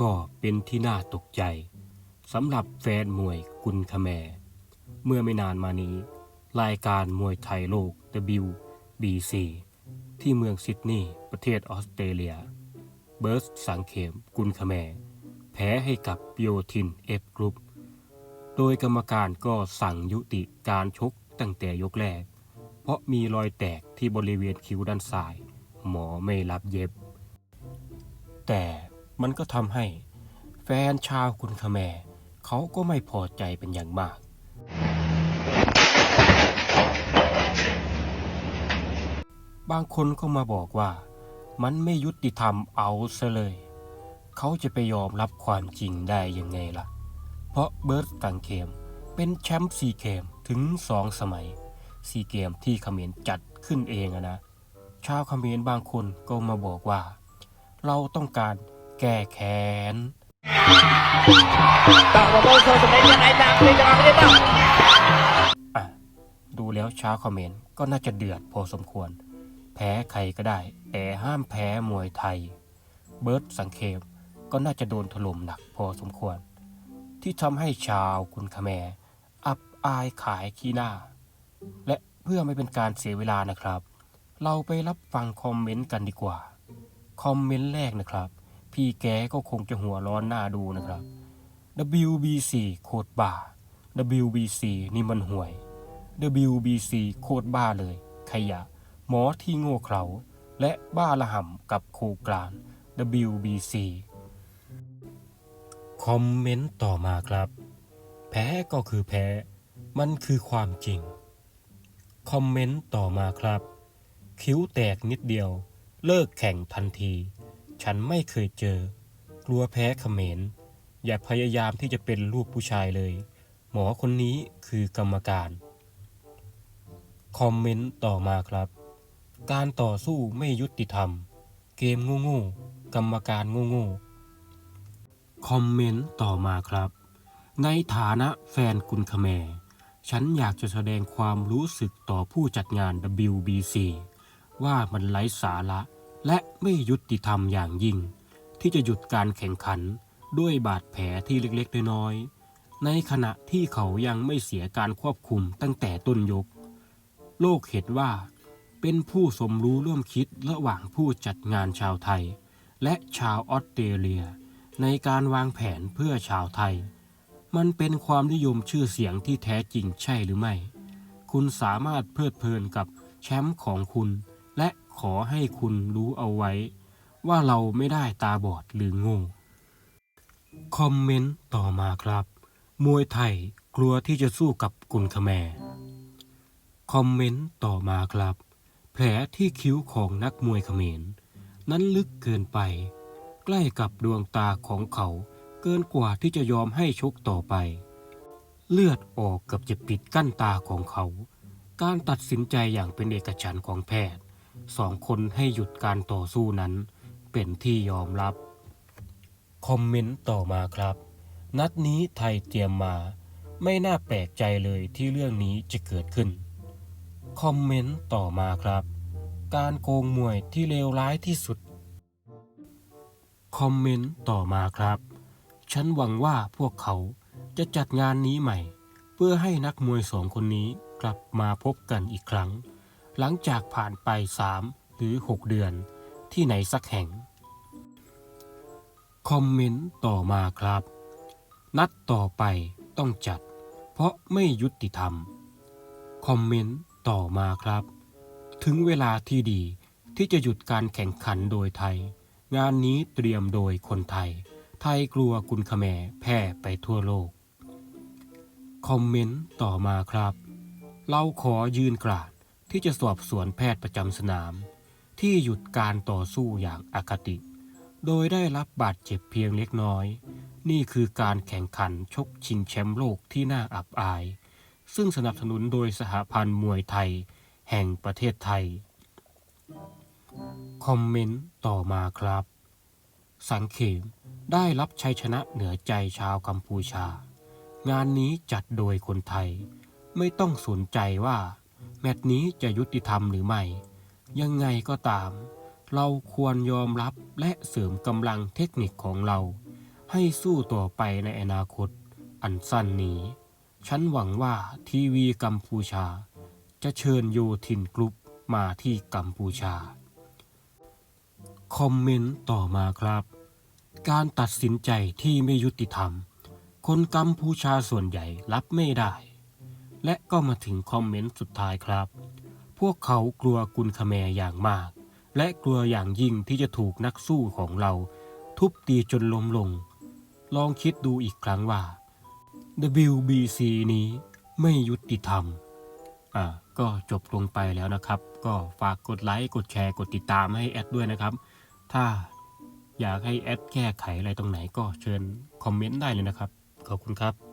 ก็เป็นที่น่าตกใจสำหรับแฟนมวยกุนคแม เมื่อไม่นานมานี้ รายการมวยไทยโลก WBC ที่เมืองซิดนีย์ประเทศออสเตรเลีย เบิร์สสังเขมกุนคแม แพ้ให้กับโยทินเอฟกรุ๊ปโดยกรรมการก็สั่งยุติการชกตั้งแต่ยกแรก เพราะมีรอยแตกที่บริเวณคิ้วด้านซ้าย หมอไม่รับเย็บ แต่ มันก็ทำให้แฟนชาวกุนคแมร์เขาก็ไม่พอใจเป็นอย่างมาก บางคนก็มาบอกว่า มันไม่ยุติธรรมเอาซะเลย เขาจะไปยอมรับความจริงได้ยังไงล่ะ เพราะเบิร์ตตังเคมเป็นแชมป์ซีเกมถึงสองสมัยซีเกมที่เขมรจัดขึ้นเองนะ ชาวเขมรบางคนก็มาบอกว่า เราต้องการ แก้แค้น Tak berbosan sebenarnya naik tak boleh jangan boleh tak. อะดูแล้วชาวเขมรก็น่าจะเดือดพอสมควร แพ้ใครก็ได้ แต่ห้ามแพ้มวยไทย เบิร์ตสังเคมก็น่าจะโดนถล่มหนักพอสมควร ที่ทำให้ชาวคุณคแมร์อับอายขายขี้หน้า และเพื่อไม่เป็นการเสียเวลานะครับ เราไปรับฟังคอมเมนต์กันดีกว่า คอมเมนต์แรกนะครับ พี่แกก็คงจะหัวร้อนหน้าดูนะครับ WBC โคตรบ้า WBC นี่มันห่วย WBC โคตรบ้าเลย ขยะ หมอที่โง่เขลาและบ้าละห่ำกับโคกลาน WBC คอมเมนต์ต่อมาครับ แพ้ก็คือแพ้ มันคือความจริง คอมเมนต์ต่อมาครับ คิ้วแตกนิดเดียว เลิกแข่งทันที ฉันไม่เคยเจอ กลัวแพ้เขมร อย่าพยายามที่จะเป็นลูกผู้ชายเลย หมอคนนี้คือกรรมการ คอมเมนต์ต่อมาครับ การต่อสู้ไม่ยุติธรรม เกมโง่ๆกรรมการโง่ๆคอมเมนต์ต่อมาครับ ในฐานะแฟนกุนคแมร์ฉันอยากจะแสดงความรู้สึกต่อผู้จัดงาน WBC ว่ามันไร้สาระ และไม่ยุติธรรมอย่างยิ่ง ที่จะหยุดการแข่งขันด้วยบาดแผลที่เล็กๆ น้อยๆ ในขณะที่เขายังไม่เสียการควบคุมตั้งแต่ต้นยก โลกเห็นว่า เป็นผู้สมรู้ร่วมคิดระหว่างผู้จัดงานชาวไทย และชาวออสเตรเลีย ในการวางแผนเพื่อชาวไทย มันเป็นความนิยมชื่อเสียงที่แท้จริงใช่หรือไม่ คุณสามารถเพลิดเพลินกับแชมป์ของคุณ และ ขอให้คุณรู้เอาไว้ ว่าเราไม่ได้ตาบอดหรือโง่คอมเมนต์ต่อมาครับ มวยไทยกลัวที่จะสู้กับกุนคแมร์คอมเมนต์ต่อมาครับ แผลที่คิ้วของนักมวยเขมร นั้นลึกเกินไป ใกล้กับดวงตาของเขาเกินกว่าที่จะยอมให้ชกต่อไป เลือดออกเกือบจะปิดกั้นตาของเขา การตัดสินใจอย่างเป็นเอกฉันท์ของแพทย์ สองคนให้หยุดการต่อสู้นั้น เป็นที่ยอมรับ คอมเมนต์ต่อมาครับ นัดนี้ไทยเตรียมมา ไม่น่าแปลกใจเลยที่เรื่องนี้จะเกิดขึ้น คอมเมนต์ต่อมาครับ การโกงมวยที่เลวร้ายที่สุด คอมเมนต์ต่อมาครับ ฉันหวังว่าพวกเขาจะจัดงานนี้ใหม่ เพื่อให้นักมวยสองคนนี้กลับมาพบกันอีกครั้ง หลังจากผ่านไปสามหรือหกเดือนที่ไหนสักแห่ง คอมเมนต์ต่อมาครับ นัดต่อไปต้องจัด เพราะไม่ยุติธรรม คอมเมนต์ต่อมาครับ ถึงเวลาที่ดีที่จะหยุดการแข่งขันโดยไทย งานนี้เตรียมโดยคนไทย ไทยกลัวกุนคแมแพร่ไปทั่วโลก คอมเมนต์ต่อมาครับ เราขอยืนกราด ที่จะสอบสวนแพทย์ประจำสนาม ที่หยุดการต่อสู้อย่างอคติ โดยได้รับบาดเจ็บเพียงเล็กน้อย นี่คือการแข่งขันชกชิงแชมป์โลกที่น่าอับอาย ซึ่งสนับสนุนโดยสหพันธ์มวยไทย แห่งประเทศไทย คอมเมนต์ต่อมาครับ สังเขมได้รับชัยชนะเหนือใจชาวกัมพูชา งานนี้จัดโดยคนไทย ไม่ต้องสนใจว่า แมตช์นี้จะยุติธรรมหรือไม่ ยังไงก็ตาม เราควรยอมรับและเสริมกำลังเทคนิคของเรา ให้สู้ต่อไปในอนาคต อันสั้นนี้ ฉันหวังว่าทีวีกัมพูชา จะเชิญโยทินกรุ๊ปมาที่กัมพูชา คอมเมนต์ต่อมาครับ การตัดสินใจที่ไม่ยุติธรรม คนกัมพูชาส่วนใหญ่รับไม่ได้ และก็มาถึงคอมเมนต์สุดท้ายครับ พวกเขากลัวกุนคแมอย่างมาก และกลัวอย่างยิ่งที่จะถูกนักสู้ของเรา ทุบตีจนล้มลง ลองคิดดูอีกครั้งว่า WBC นี้ไม่ยุติธรรม อ่า ก็จบลงไปแล้วนะครับ ก็ฝากกดไลค์ กดแชร์ กดติดตามให้แอดด้วยนะครับ ถ้าอยากให้แอดแก้ไขอะไรตรงไหนก็เชิญคอมเมนต์ได้เลยนะครับ ขอบคุณครับ